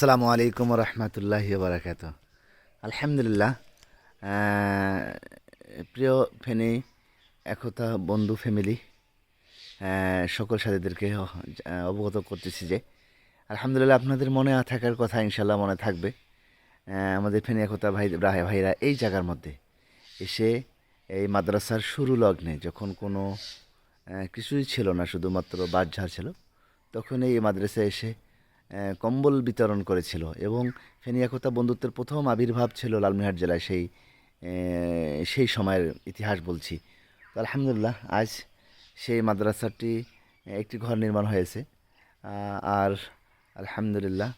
আসসালামু আলাইকুম রহমতুল্লাহ বারাকাত আলহামদুলিল্লাহ প্রিয় ফেনী, একতা বন্ধু ফ্যামিলি সকল সাথীদেরকে অবগত করতেছি যে, আলহামদুলিল্লাহ আপনাদের মনে থাকার কথা ইনশাল্লাহ মনে থাকবে। আমাদের ফেনী একতা ভাই, ভাই- ভাইরা এই জায়গার মধ্যে এসে এই মাদ্রাসার শুরু লগ্নে যখন কোনো কিছুই ছিল না, শুধুমাত্র বাঁশঝাড় ছিল, তখন এই মাদ্রাসায় এসে কম্বল বিতরণ করেছিল এবং ফেনিয়াকতা বন্ধুত্বের প্রথম আবির্ভাব ছিল লালমিহাট জেলায় সেই সেই সময়ের ইতিহাস বলছি। তো আলহামদুলিল্লাহ, আজ সেই মাদ্রাসাটি একটি ঘর নির্মাণ হয়েছে। আর আলহামদুলিল্লাহ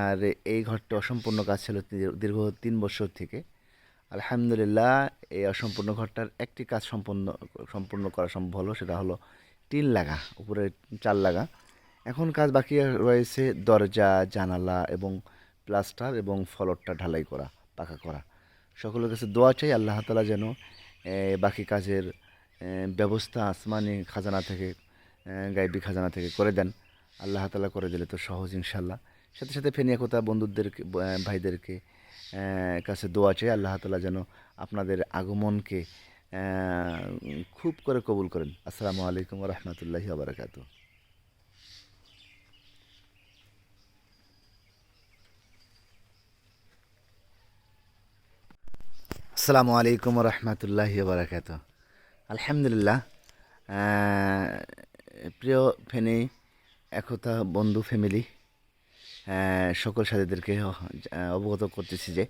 আর এই ঘরটি অসম্পূর্ণ কাজ ছিল দীর্ঘ তিন বছর থেকে। আলহামদুলিল্লাহ, এই অসম্পূর্ণ ঘরটার একটি কাজ সম্পূর্ণ সম্পূর্ণ করা সম্ভব হলো, সেটা হলো টিন লাগা, উপরে চাল লাগা। এখন কাজ বাকি রয়েছে দরজা, জানালা এবং প্লাস্টার এবং ফলকটা ঢালাই করা, পাকা করা। সকলের কাছে দোয়া চাই আল্লাহ তালা যেন বাকি কাজের ব্যবস্থা আসমানি খাজানা থেকে গাইবি খাজানা থেকে করে দেন। আল্লাহ তালা করে দিলে তো সহজ ইনশাল্লাহ সাথে সাথে ফেনিয়াকোতা বন্ধুদেরকে ভাইদেরকে কাছে দোয়া চাই আল্লাহ তালা যেন আপনাদের আগমনকে খুব করে কবুল করেন। আসসালামু আলাইকুম রহমতুল্লাহি আবরাকাতু আসসালামু আলাইকুম রহমতুল্লাহ বারাকাত আলহামদুলিল্লাহ প্রিয় ফেনী, একতা বন্ধু ফ্যামিলি সকল সাথীদেরকে অবগত করতেছি যে,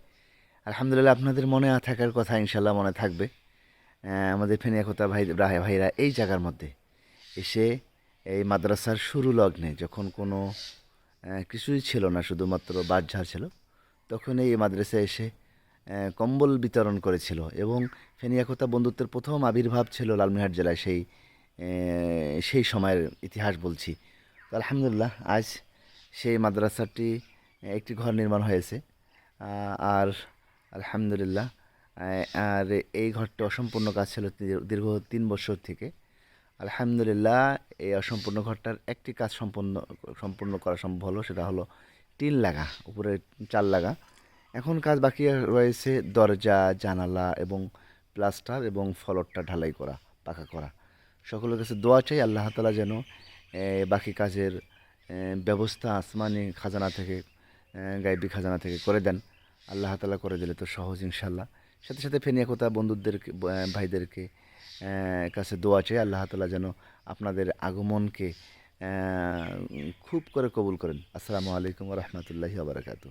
আলহামদুলিল্লাহ আপনাদের মনে থাকার কথা ইনশাল্লাহ মনে থাকবে। আমাদের ফেনী একতা ভাই, ভাই- ভাইরা এই জায়গার মধ্যে এসে এই মাদ্রাসার শুরু লগ্নে যখন কোনো কিছুই ছিল না, শুধুমাত্র বাঁশঝাড় ছিল, তখন এই মাদ্রাসায় এসে কম্বল বিতরণ করেছিল এবং ফেনিয়াকতা বন্ধুত্বের প্রথম আবির্ভাব ছিল লালমিহাট জেলায় সেই সেই সময়ের ইতিহাস বলছি। তো আলহামদুলিল্লাহ, আজ সেই মাদ্রাসাটি একটি ঘর নির্মাণ হয়েছে। আর আলহামদুলিল্লাহ আর এই ঘরটি অসম্পূর্ণ কাজ ছিল দীর্ঘ- তিন বছর থেকে। আলহামদুলিল্লাহ, এই অসম্পূর্ণ ঘরটার একটি কাজ সম্পূর্ণ সম্পূর্ণ করা সম্ভব হলো, সেটা হলো টিন লাগা, উপরে চাল লাগা। এখন কাজ বাকি রয়েছে দরজা, জানালা এবং প্লাস্টার এবং ফলকটা ঢালাই করা, পাকা করা। সকলের কাছে দোয়া চাই আল্লাহ তালা যেন বাকি কাজের ব্যবস্থা আসমানি খাজানা থেকে গাইবি খাজানা থেকে করে দেন। আল্লাহ তালা করে দিলে তো সহজ ইনশাল্লাহ সাথে সাথে ফেনিয়াকোতা বন্ধুদেরকে ব- ভাইদেরকে কাছে দোয়া চাই আল্লাহ তালা যেন আপনাদের আগমনকে খুব করে কবুল করেন। আসসালামু আলাইকুম রহমতুল্লাহি আবরাকাতু